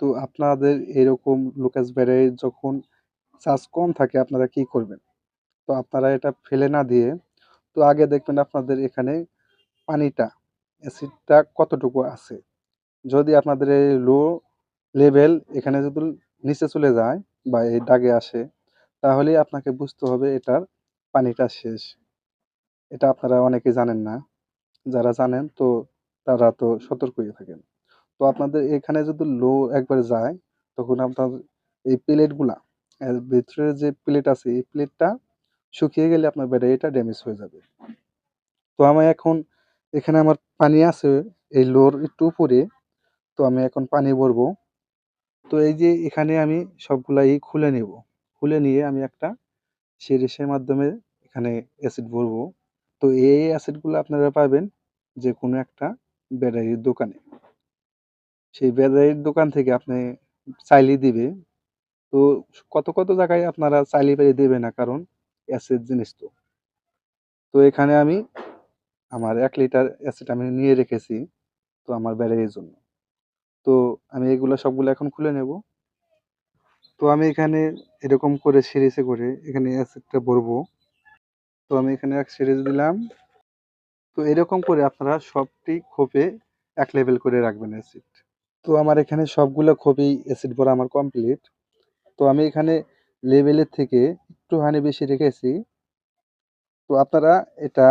তো আপনাদের এরকম লুকাস ব্যাটারির যখন চার্জ কম থাকে, আপনারা কি করবেন? তো আপনারা এটা ফেলে না দিয়ে, তো আগে দেখবেন আপনাদের এখানে পানিটা, অ্যাসিডটা কতটুকু আছে? যদি আপনাদের এই লো লেভেল এখানে যদি নিচে চলে যায় বা এই দাগে আসে, তাহলে আপনাকে বুঝতে হবে এটার পানিটা শেষ। এটা আপনারা অনেকে জানেন না। যারা জানেন তো তারা তো সতর্কই থাকেন। তো আপনাদের এখানে যদি লো একবার যায়, তখন আপনার এই প্লেটগুলা এর ভিতরে যে প্লেট আছে, এই প্লেটটা শুকিয়ে গেলে আপনার ব্যাটারিটা ড্যামেজ হয়ে যাবে। তো আমি এখন, এখানে আমার পানি আছে, এই লোর একটু উপরে, তো আমি এখন পানি ভরবো। তো এই যে এখানে আমি সবগুলাই খুলে নেব। খুলে নিয়ে আমি একটা সিরিজের মাধ্যমে এখানে অ্যাসিড ভরবো। তো এই অ্যাসিডগুলো আপনারা পাবেন যে কোনো একটা ব্যাটারির দোকানে। সেই ব্যাটারির দোকান থেকে আপনি চাইলে দিবে। তো কত কত জায়গায় আপনারা চাইলে পেলে দেবে না? কারণ অ্যাসিড জিনিস তো। তো এখানে আমি আমার এক লিটার অ্যাসিড আমি নিয়ে রেখেছি তো আমার ব্যাটারির জন্য। তো আমি এগুলো সবগুলো এখন খুলে নেব। তো আমি এখানে এরকম করে সিরিজে করে এখানে অ্যাসিডটা ভরবো। তো আমি এখানে এক সিরিজ দিলাম। তো এরকম করে আপনারা সবটি খোপে এক লেভেল করে রাখবেন অ্যাসিড তো আমার এখানে সবগুলো খোপেই অ্যাসিড ভরা আমার কমপ্লিট তো আমি এখানে লেভেলের থেকে একটুখানি বেশি রেখেছি। তো আপনারা এটা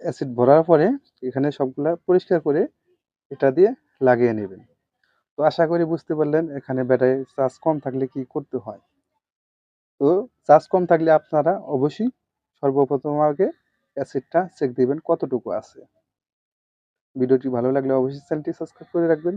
অ্যাসিড ভরার পরে এখানে সবগুলা পরিষ্কার করে এটা দিয়ে লাগিয়ে নেবেন। তো আশা করি বুঝতে পারলেন এখানে ব্যাটারি চার্জ কম থাকলে কি করতে হয়। তো চার্জ কম থাকলে আপনারা অবশ্যই সর্বপ্রথম আগে অ্যাসিডটা চেক দিবেন কতটুকু আছে। ভিডিওটি ভালো লাগলে অবশ্যই চ্যানেলটি সাবস্ক্রাইব করে রাখবেন।